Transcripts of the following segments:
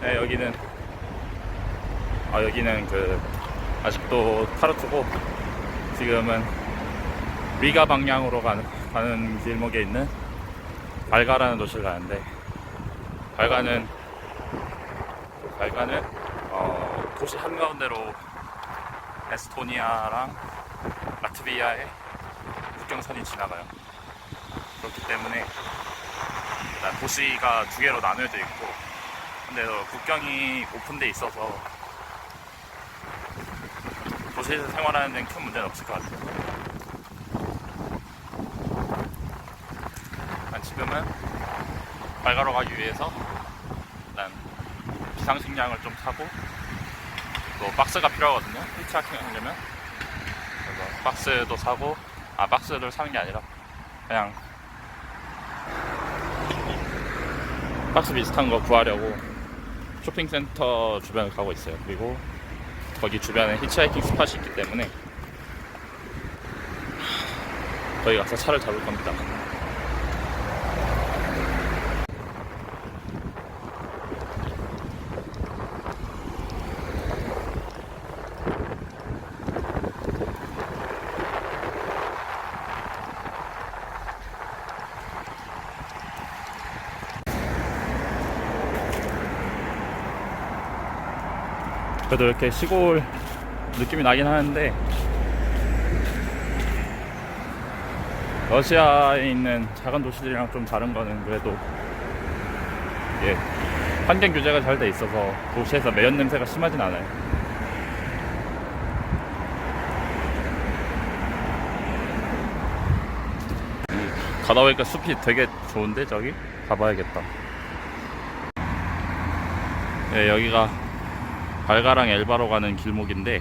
네, 여기는 아 여기는 그 아직도 카르투고 지금은 리가 방향으로 가는, 가는 길목에 있는 발가라는 도시를 가는데 발가는 발가는 어, 도시 한가운데로 에스토니아랑 라트비아의 국경선이 지나가요. 그렇기 때문에 도시가 두 개로 나눠져 있고 근데 국경이 오픈돼 있어서 도시에서 생활하는 데는 큰 문제는 없을 것 같아요. 지금은 발가로 가기 위해서 일단 비상식량을 좀 사고 또 박스가 필요하거든요. 히치하킹 하려면 그래서 박스도 사고 아 박스를 사는 게 아니라 그냥 박스 비슷한 거 구하려고 쇼핑센터 주변을 가고 있어요. 그리고 거기 주변에 히치하이킹 스팟이 있기 때문에 거기 가서 차를 잡을 겁니다. 그래도 이렇게 시골 느낌이 나긴 하는데 러시아에 있는 작은 도시들이랑 좀 다른 거는 그래도 예, 환경 규제가 잘 돼 있어서 도시에서 매연 냄새가 심하진 않아요. 가다 보니까 숲이 되게 좋은데 저기 가봐야겠다. 예, 여기가 발가랑 엘바로 가는 길목인데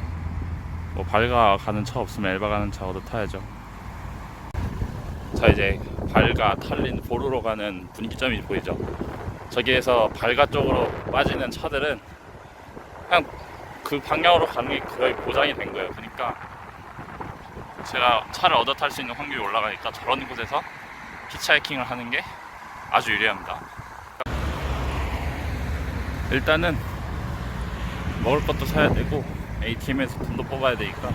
뭐 발가 가는 차 없으면 엘바 가는 차 얻어 타야죠. 자 이제 발가 탈린 보루로 가는 분기점이 보이죠. 저기에서 발가 쪽으로 빠지는 차들은 그냥 그 방향으로 가는 게 거의 보장이 된 거예요. 그러니까 제가 차를 얻어 탈 수 있는 확률이 올라가니까 저런 곳에서 히치하이킹을 하는 게 아주 유리합니다. 일단은 먹을 것도 사야 되고 ATM에서 돈도 뽑아야 되니까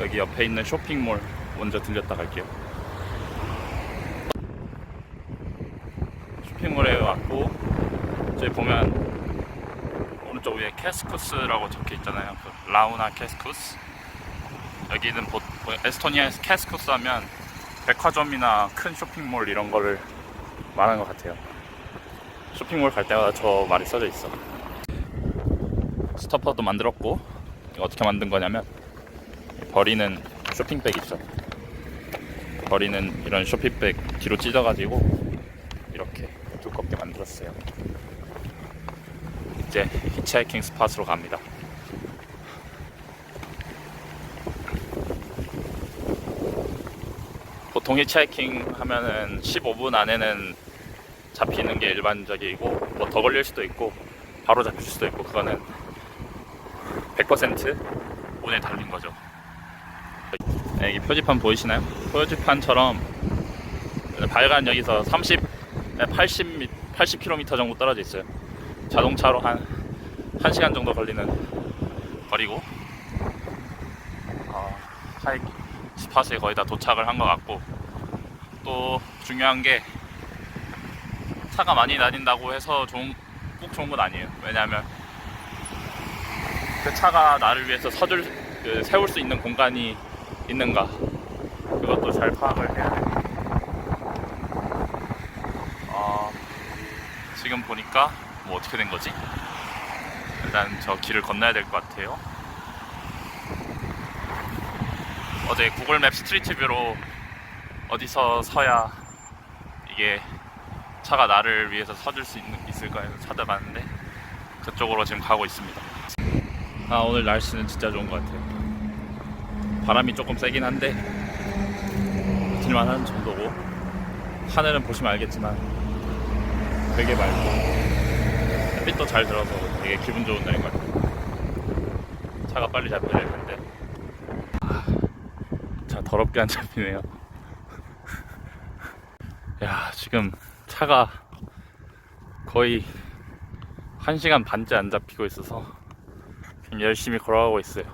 여기 옆에 있는 쇼핑몰 먼저 들렸다 갈게요. 쇼핑몰에 왔고 저기 보면 오른쪽 위에 캐스쿠스라고 적혀 있잖아요. 그 라우나 캐스쿠스. 여기는 보, 뭐 에스토니아에서 캐스쿠스 하면 백화점이나 큰 쇼핑몰 이런 거를 말하는 것 같아요. 쇼핑몰 갈 때마다 저 말이 써져 있어. 스토퍼도 만들었고 이거 어떻게 만든 거냐면 버리는 쇼핑백 있죠 버리는 이런 쇼핑백 뒤로 찢어가지고 이렇게 두껍게 만들었어요. 이제 히치하이킹 스팟으로 갑니다. 보통 히치하이킹 하면은 15분 안에는 잡히는 게 일반적이고 뭐 더 걸릴 수도 있고 바로 잡힐 수도 있고 그거는 100% 운에 달린 거죠. 네, 이 표지판 보이시나요? 표지판처럼 발간 여기서 30, 80, 80km 정도 떨어져 있어요. 자동차로 한 1시간 정도 걸리는 거리고 어, 하이킹 스팟에 거의 다 도착을 한 것 같고 또 중요한 게 차가 많이 다닌다고 해서 좋은, 꼭 좋은 건 아니에요. 왜냐하면 그 차가 나를 위해서 서줄 그 세울 수 있는 공간이 있는가 그것도 잘 파악을 해야 돼. 어, 지금 보니까 뭐 어떻게 된 거지? 일단 저 길을 건너야 될 것 같아요. 어제 구글맵 스트리트뷰로 어디서 서야 이게 차가 나를 위해서 서줄 수 있는, 있을까 해서 찾아봤는데 그쪽으로 지금 가고 있습니다. 아 오늘 날씨는 진짜 좋은 것 같아요. 바람이 조금 세긴 한데 버틸만한 정도고 하늘은 보시면 알겠지만 되게 맑고 햇빛도 잘 들어서 되게 기분 좋은 날인 것 같아요. 차가 빨리 잡혀야 될 텐데 아, 차 더럽게 안 잡히네요. 야 지금 차가 거의 한 시간 반째 안 잡히고 있어서 지금 열심히 걸어가고 있어요.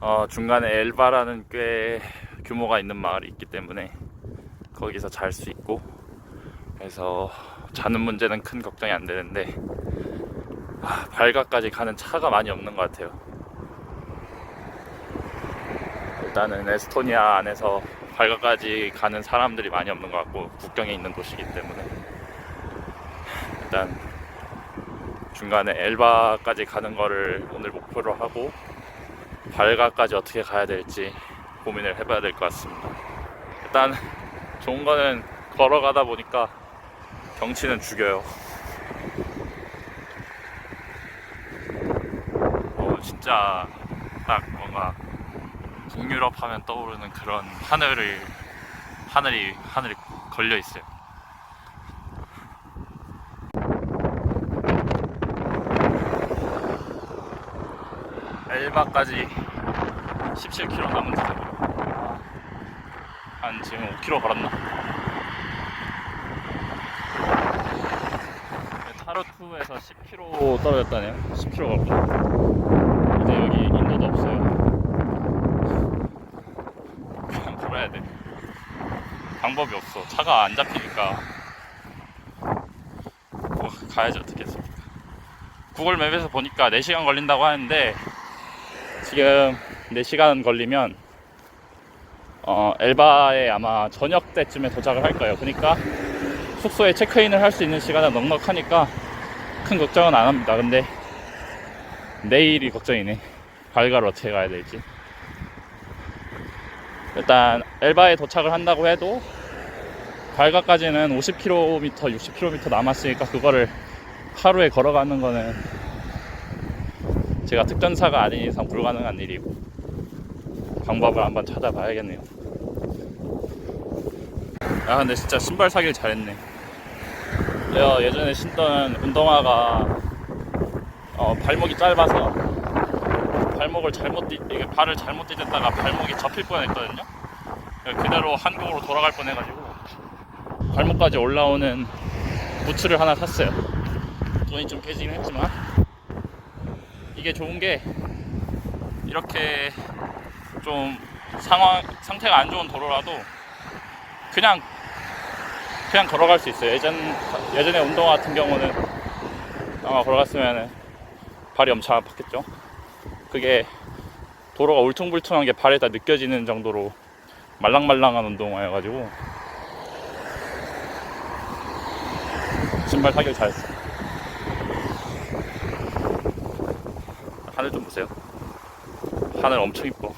어, 중간에 엘바라는 꽤 규모가 있는 마을이 있기 때문에 거기서 잘 수 있고 그래서 자는 문제는 큰 걱정이 안 되는데 아, 발가까지 가는 차가 많이 없는 것 같아요. 일단은 에스토니아 안에서 발가까지 가는 사람들이 많이 없는 것 같고 국경에 있는 도시이기 때문에 일단 중간에 엘바까지 가는 거를 오늘 목표로 하고 발가까지 어떻게 가야 될지 고민을 해봐야 될 것 같습니다. 일단 좋은 거는 걸어가다 보니까 경치는 죽여요. 어, 진짜 딱 뭔가 북유럽 하면 떠오르는 그런 하늘을 하늘이 하늘이 걸려 있어요. 엘바까지 17km 남은 지점이요. 한 지금 5km 걸었나? 타로투에서 10km 떨어졌다네요. 10km 걸었고 이제 여기 인도도 없어요. 그냥 걸어야 돼. 방법이 없어. 차가 안 잡히니까. 뭐 가야지 어떻겠습니까? 구글 맵에서 보니까 4시간 걸린다고 하는데 지금 4시간 걸리면 어, 엘바에 아마 저녁 때쯤에 도착을 할 거예요. 그러니까 숙소에 체크인을 할 수 있는 시간은 넉넉하니까 큰 걱정은 안 합니다. 근데 내일이 걱정이네. 발가를 어떻게 가야 될지. 일단 엘바에 도착을 한다고 해도 발가까지는 50km, 60km 남았으니까 그거를 하루에 걸어가는 거는 제가 특전사가 아닌 이상 불가능한 일이고 방법을 한번 찾아봐야겠네요. 아 근데 진짜 신발 사길 잘했네. 내가 예전에 신던 운동화가 어, 발목이 짧아서 발목을 잘못 뒤, 이게 발을 잘못 디뎠다가 발목이 접힐 뻔했거든요. 그대로 한국으로 돌아갈 뻔해가지고 발목까지 올라오는 부츠를 하나 샀어요. 돈이 좀 깨지긴 했지만 이게 좋은 게 이렇게 좀 상황 상태가 안 좋은 도로라도 그냥 그냥 걸어갈 수 있어요. 예전 예전에 운동화 같은 경우는 아마 걸어갔으면 발이 엄청 아팠겠죠. 그게 도로가 울퉁불퉁한 게 발에 다 느껴지는 정도로 말랑말랑한 운동화여가지고 신발 사길 잘했어. 하늘 좀 보세요. 하늘 엄청 이뻐.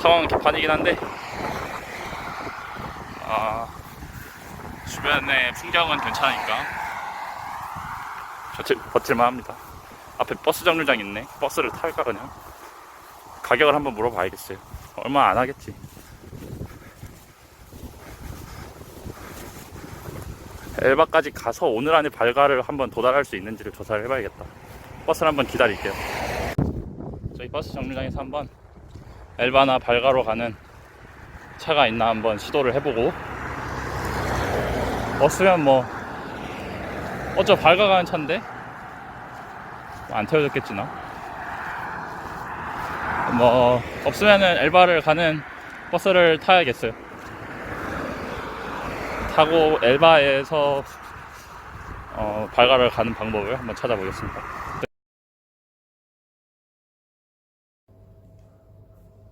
상황은 개판이긴 한데, 아, 주변의 풍경은 괜찮으니까, 버틸, 버틸만 합니다. 앞에 버스 정류장 있네. 버스를 탈까, 그냥? 가격을 한번 물어봐야겠어요. 얼마 안 하겠지. 엘바까지 가서 오늘 안에 발가를 한번 도달할 수 있는지를 조사를 해봐야겠다. 버스를 한번 기다릴게요. 저희 버스 정류장에서 한번 엘바나 발가로 가는 차가 있나 한번 시도를 해보고 없으면 뭐 어쩌 발가 가는 차인데 뭐 안 태워줬겠지 나. 뭐 없으면은 엘바를 가는 버스를 타야겠어요. 타고 엘바에서 어, 발가를 가는 방법을 한번 찾아보겠습니다.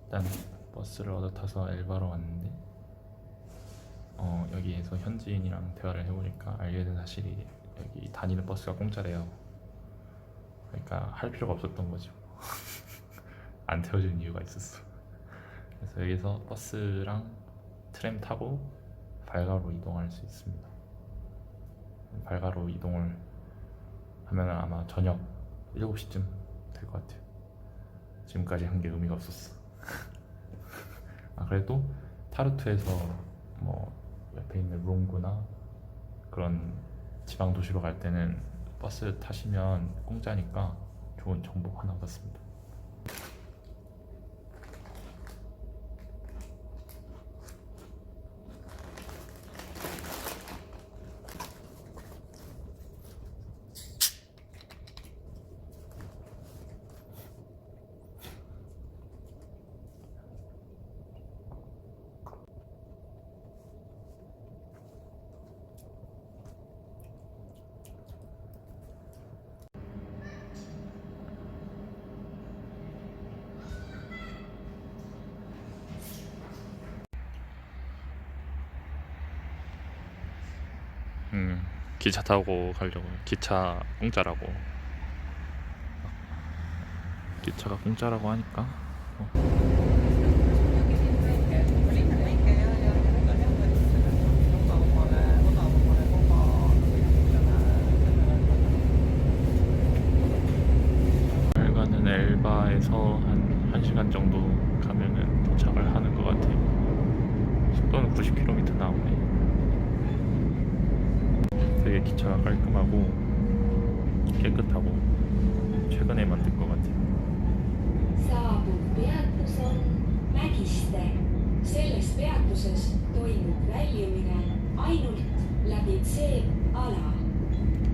일단 버스를 얻어 타서 엘바로 왔는데 어, 여기에서 현지인이랑 대화를 해보니까 알게 된 사실이 여기 다니는 버스가 공짜래요. 그러니까 할 필요가 없었던 거죠. 안 태워주는 이유가 있었어. 그래서 여기서 버스랑 트램 타고 발가로 이동할 수 있습니다. 발가로 이동을 하면 아마 저녁 7시쯤 될 것 같아요. 지금까지 한 게 의미가 없었어. 아, 그래도 타르투에서 뭐 옆에 있는 롱구나 그런 지방 도시로 갈 때는 버스 타시면 공짜니까 좋은 정보 하나 얻었습니다. 음, 기차 타고 가려고. 기차 공짜라고. 기차가 공짜라고 하니까. 발가는 엘바에서 한 1시간 정도 가면은 도착을 하는 것 같아요. 속도는 90km 나오네. 되게 기차가 깔끔하고 깨끗하고 최근에 만든 것 같아요.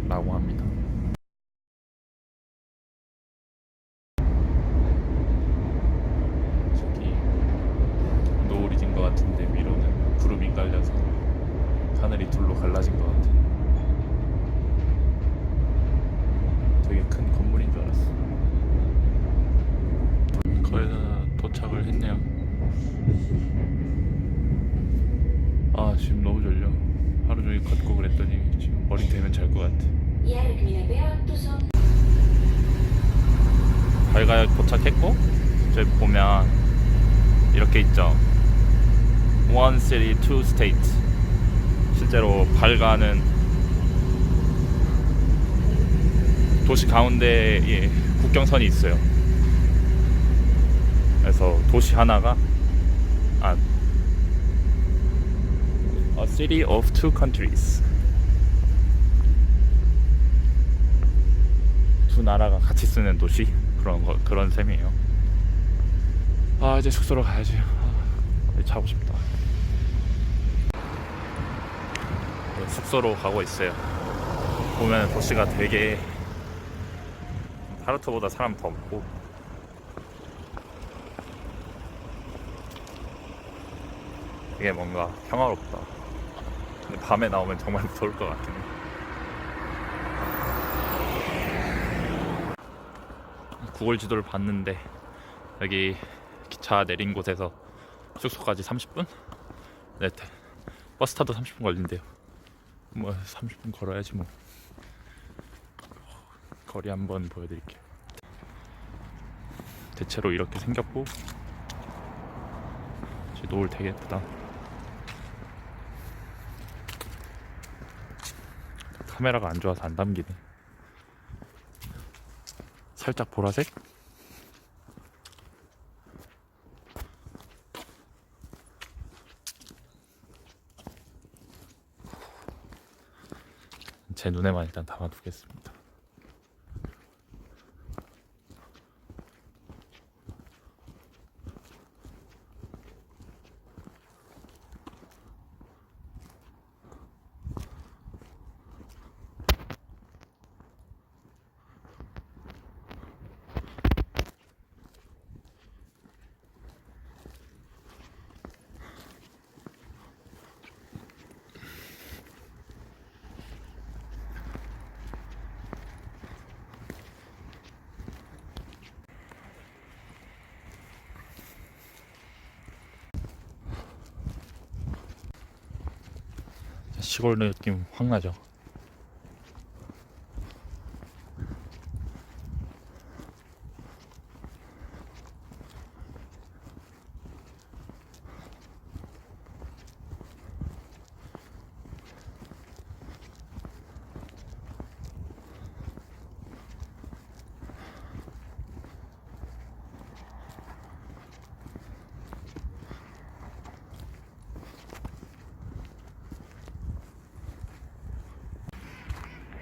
라고 합니다. 저기 노을이 진 것 같은데 위로는 구름이 깔려서 하늘이 둘로 갈라진 것 같아. 되게 큰 건물인 줄 알았어. 거의 다 도착을 했네요. 아 지금 너무 졸려. 하루 종일 걷고 그랬더니 지금 머리 대면 잘 것 같아. 저희가 도착했고 저기 보면 이렇게 있죠. One city, two states. 실제로 발가는 도시 가운데에 국경선이 있어요. 그래서 도시 하나가 아 A city of two countries. 두 나라가 같이 쓰는 도시 그런 거 그런 셈이에요. 아 이제 숙소로 가야지. 아, 이제 자고 싶다. 네, 숙소로 가고 있어요. 보면 도시가 되게 하루토보다 사람 더 많고 이게 뭔가 평화롭다. 근데 밤에 나오면 정말 무서울 것 같긴 해. 구글 지도를 봤는데 여기 기차 내린 곳에서 숙소까지 30분? 네, 대- 버스 타도 30분 걸린대요. 뭐 30분 걸어야지 뭐. 거리 한번 보여드릴게요. 대체로 이렇게 생겼고 노을 되게 예쁘다. 카메라가 안 좋아서 안 담기네. 살짝 보라색? 제 눈에만 일단 담아두겠습니다. 시골 느낌 확 나죠.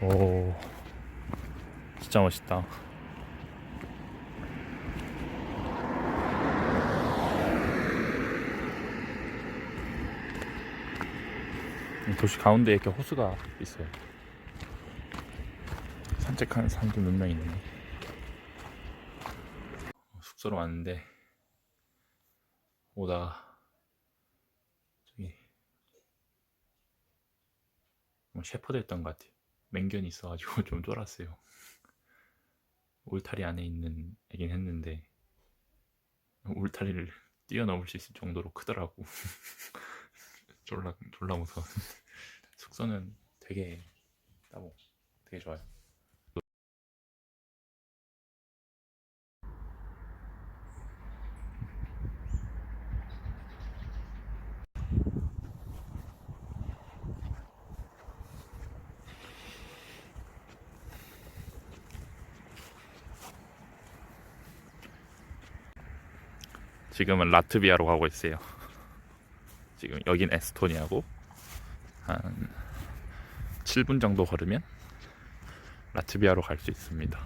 오, 진짜 멋있다. 도시 가운데에 이렇게 호수가 있어요. 산책하는 사람들 몇 명 있네. 숙소로 왔는데 오다가 저기 뭐 셰퍼드였던 것 같아요. 맹견이 있어가지고 좀 쫄았어요. 울타리 안에 있는 애긴 했는데 울타리를 뛰어넘을 수 있을 정도로 크더라고. 졸라 졸라 무서워. 숙소는 되게 따봉 되게 좋아요. 지금은 라트비아로 가고 있어요. 지금 여긴 에스토니아고 한 7분 정도 걸으면 라트비아로 갈 수 있습니다.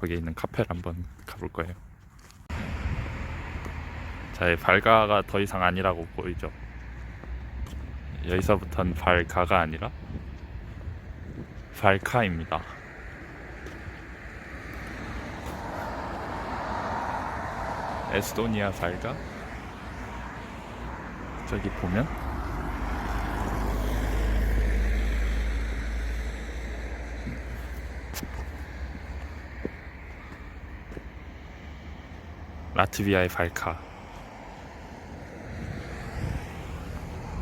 거기에 있는 카페를 한번 가볼 거예요. 자, 이 발가가 더 이상 아니라고 보이죠? 여기서부터는 발가가 아니라 발카입니다. 에스토니아 발가 저기 보면 라트비아의 발카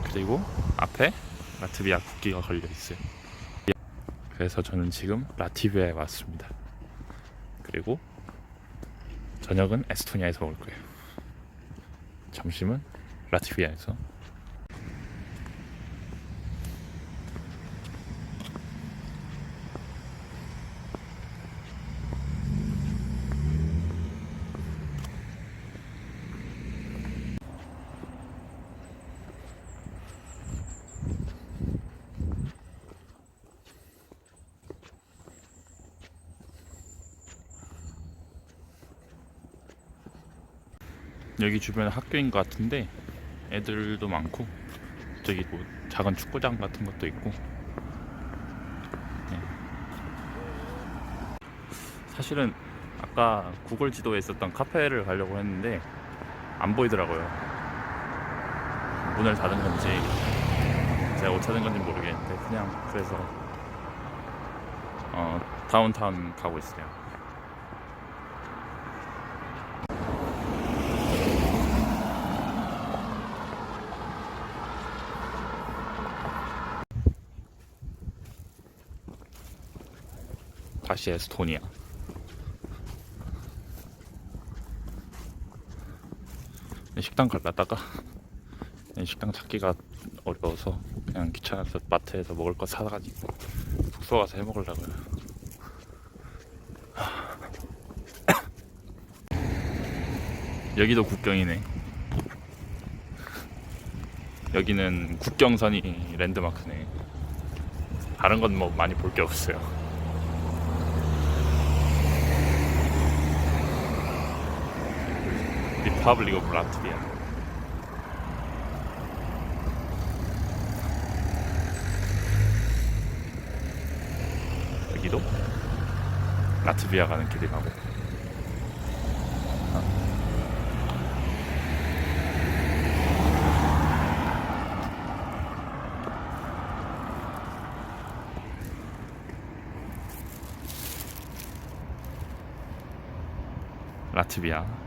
그리고 앞에 라트비아 국기가 걸려 있어요. 그래서 저는 지금 라트비아에 왔습니다. 그리고 저녁은 에스토니아에서 먹을 거예요. 점심은 라트비아에서. 여기 주변에 학교인 것 같은데 애들도 많고 저기 뭐 작은 축구장 같은 것도 있고. 네. 사실은 아까 구글 지도에 있었던 카페를 가려고 했는데 안 보이더라고요. 문을 닫은 건지 제가 못 찾은 건지 모르겠는데 그냥 그래서 어, 다운타운 가고 있어요 다시 에스토니아. 식당 갈라다가 식당 찾기가 어려워서 그냥 귀찮아서 마트에서 먹을 거 사가지고 숙소 가서 해 먹으려고요. 여기도 국경이네. 여기는 국경선이 랜드마크네. 다른 건 뭐 많이 볼 게 없어요. 리퍼블릭 오브 라트비아 여기도 라트비아 가는 길이 가고. 라트비아